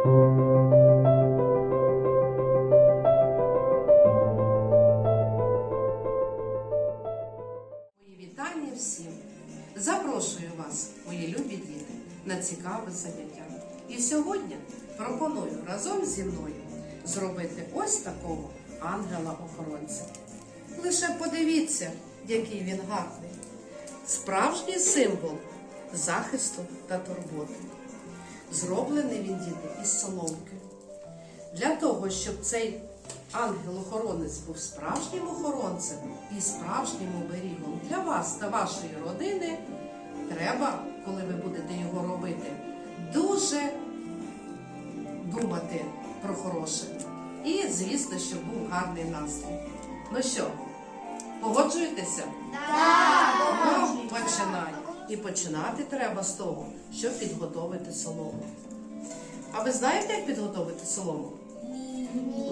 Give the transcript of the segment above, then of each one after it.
Вітання всім. Запрошую вас, мої любі діти, на цікаве заняття. І сьогодні пропоную разом зі мною зробити ось такого ангела-охоронця. Лише подивіться, який він гарний. Справжній символ захисту та турботи. Зроблений він діти із соломки. Для того, щоб цей ангел-охоронець був справжнім охоронцем і справжнім оберігом для вас та вашої родини, треба, коли ви будете його робити, дуже думати про хороше. І, звісно, щоб був гарний настрій. Ну що, погоджуєтеся? Так! Ну, починай. І починати треба з того, щоб підготовити солому. А ви знаєте, як підготовити солому?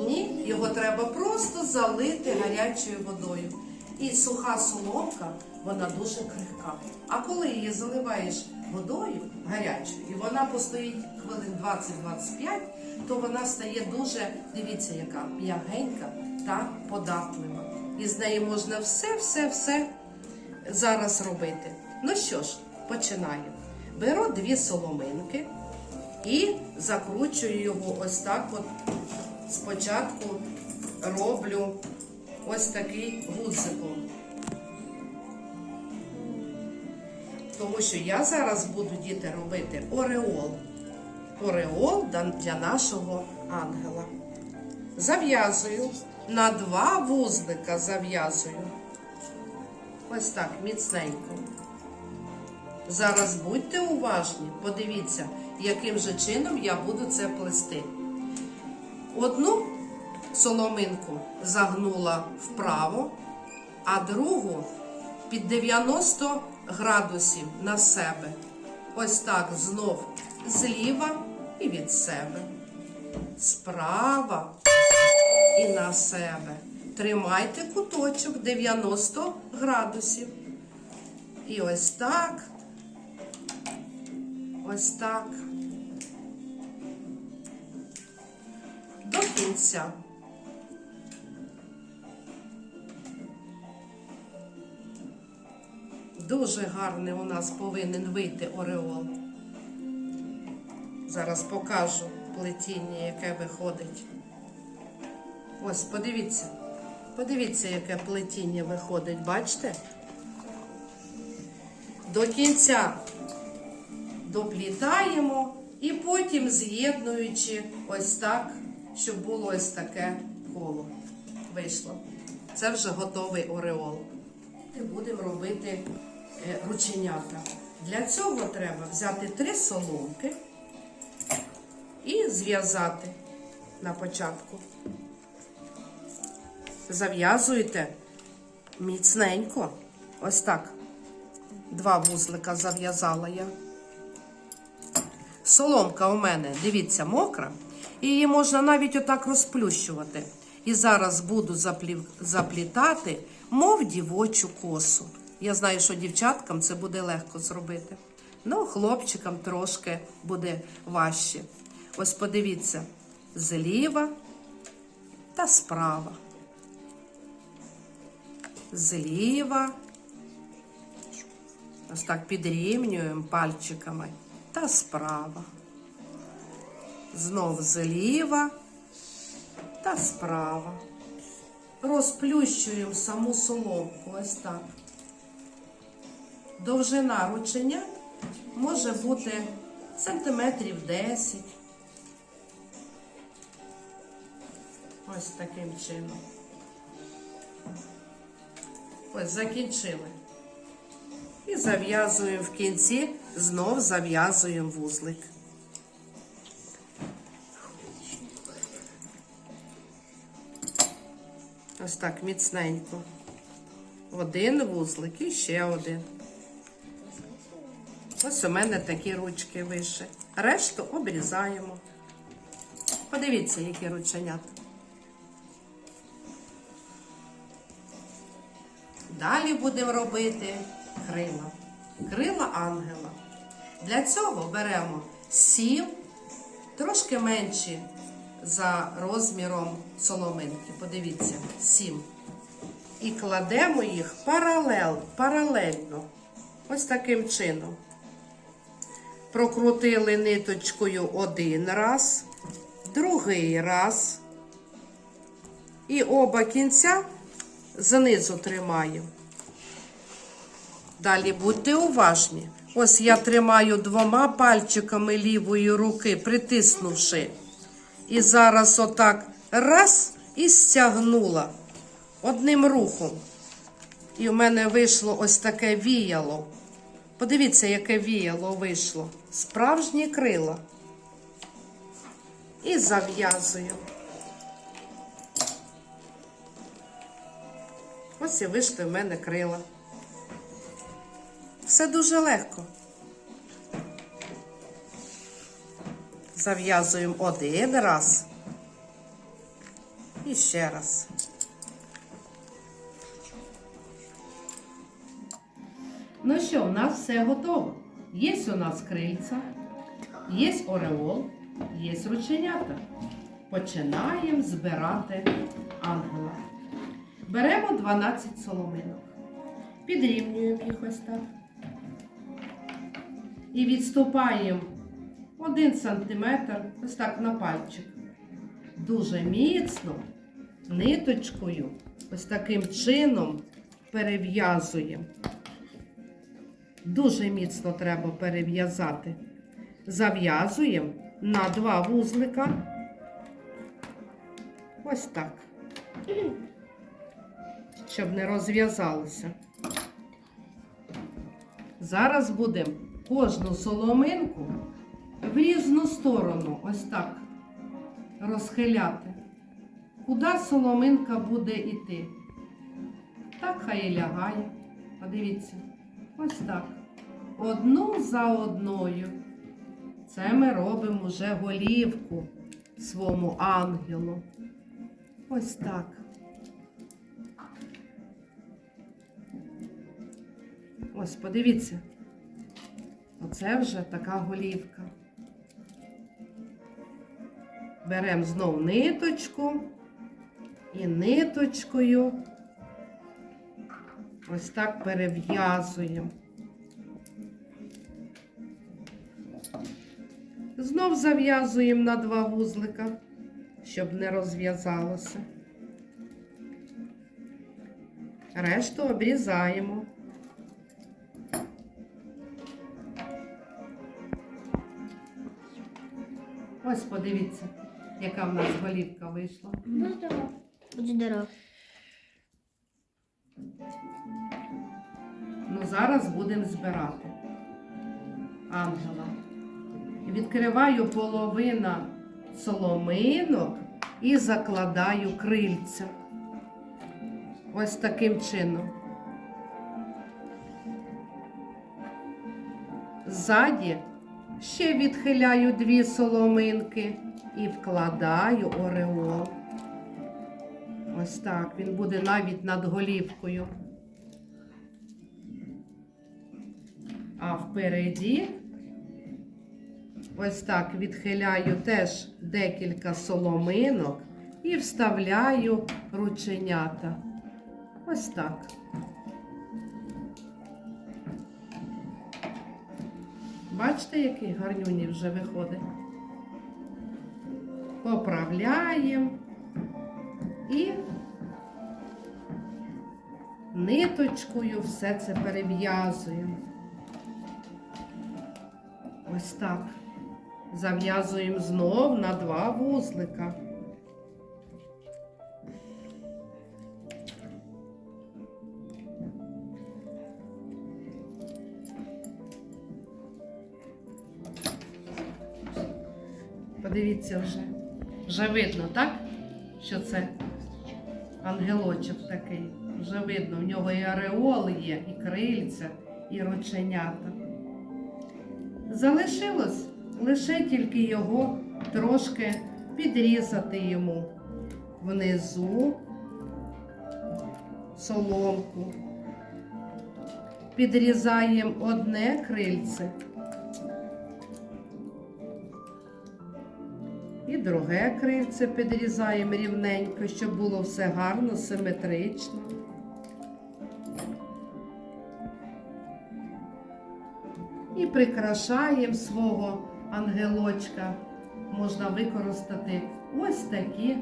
Ні, його треба просто залити гарячою водою. І суха соломка, вона дуже крихка. А коли її заливаєш водою гарячою, і вона постоїть хвилин 20-25, то вона стає дуже, дивіться, яка м'ягенька та податлива. І з неї можна все-все-все зараз робити. Ну що ж, починаємо. Беру дві соломинки і закручую його ось так от спочатку роблю ось такий гудзиком. Тому що я зараз буду діти робити ореол. Ореол для нашого ангела. Зав'язую. На два вузлика зав'язую. Ось так, міцненько. Зараз будьте уважні, подивіться, яким же чином я буду це плести. Одну соломинку загнула вправо, а другу під 90 градусів на себе. Ось так знов зліва і від себе. Справа і на себе. Тримайте куточок 90 градусів. І ось так. Ось так. До кінця. Дуже гарний у нас повинен вийти ореол. Зараз покажу плетіння, яке виходить. Ось, подивіться. Подивіться, яке плетіння виходить, бачите? До кінця доплітаємо і потім з'єднуючи ось так, щоб було ось таке коло. Вийшло. Це вже готовий ореол. І Будемо робити е, рученята. Для цього треба взяти три соломки і зв'язати на початку. Зав'язуєте міцненько. Ось так. Два вузлика зав'язала я. Соломка у мене, дивіться, мокра. І її можна навіть отак розплющувати. І зараз буду заплів... заплітати, мов дівочу косу. Я знаю, що дівчаткам це буде легко зробити. Ну, хлопчикам трошки буде важче. Ось подивіться, зліва та справа. Зліва. Ось так підрівнюємо пальчиками та справа. Знов зліва та справа. Розплющуємо саму соломку. Ось так. Довжина рученят може бути сантиметрів 10. Ось таким чином. Ось закінчили. І зав'язуємо в кінці, знов зав'язуємо вузлик. Ось так міцненько. Один вузлик і ще один. Ось у мене такі ручки вийшли. Решту обрізаємо. Подивіться, які рученята. Далі будемо робити крила. Крила ангела. Для цього беремо сім трошки менші за розміром соломинки. Подивіться, сім. І кладемо їх паралел, паралельно. Ось таким чином. Прокрутили ниточкою один раз, другий раз. І оба кінця знизу тримаю. Далі будьте уважні. Ось я тримаю двома пальчиками лівої руки, притиснувши. І зараз отак раз і стягнула одним рухом. І в мене вийшло ось таке віяло. Подивіться, яке віяло вийшло. Справжні крила. І зав'язую. Ось і вийшли в мене крила. Все дуже легко. Зав'язуємо один раз. І ще раз. Ну що, у нас все готово. Є у нас крильця, є ореол, є рученята. Починаємо збирати ангела. Беремо 12 соломинок. Підрівнюємо їх ось так. І відступаємо 1 см ось так на пальчик. Дуже міцно ниточкою ось таким чином перев'язуємо. Дуже міцно треба перев'язати. Зав'язуємо на два вузлика. Ось так. Щоб не розв'язалося. Зараз будемо кожну соломинку в різну сторону, ось так, розхиляти. Куди соломинка буде йти? Так хай і лягає. Подивіться. Ось так. Одну за одною. Це ми робимо вже голівку свому ангелу. Ось так. Ось, подивіться. Оце вже така голівка. Беремо знов ниточку і ниточкою ось так перев'язуємо. Знов зав'язуємо на два вузлика, щоб не розв'язалося. Решту обрізаємо. Ось подивіться, яка в нас голівка вийшла. Будь здоров. Ну, зараз будемо збирати ангела. Відкриваю половина соломинок і закладаю крильця. Ось таким чином. Ззаді ще відхиляю дві соломинки і вкладаю ореол. Ось так. Він буде навіть над голівкою. А впереді ось так відхиляю теж декілька соломинок і вставляю рученята. Ось так. Бачите, який гарнюні вже виходить? Поправляємо і ниточкою все це перев'язуємо. Ось так. Зав'язуємо знов на два вузлика. Подивіться вже. Вже видно, так? Що це ангелочок такий. Вже видно, в нього і ореол є, і крильця, і рученята. Залишилось лише тільки його трошки підрізати йому внизу соломку. Підрізаємо одне крильце. Друге крильце підрізаємо рівненько, щоб було все гарно, симетрично. І прикрашаємо свого ангелочка. Можна використати ось такі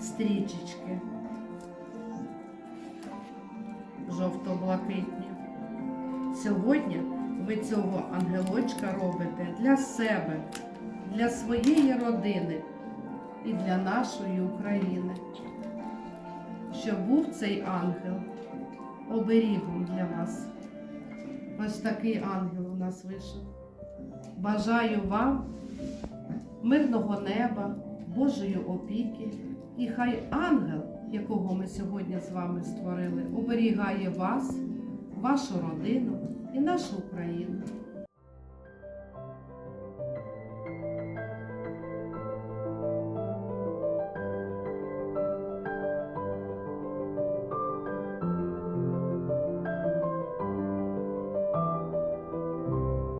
стрічечки. Жовто-блакитні. Сьогодні ви цього ангелочка робите для себе, для своєї родини і для нашої України. Щоб був цей ангел оберігом для вас. Ось такий ангел у нас вийшов. Бажаю вам мирного неба, Божої опіки, і хай ангел, якого ми сьогодні з вами створили, оберігає вас, вашу родину і нашу Україну.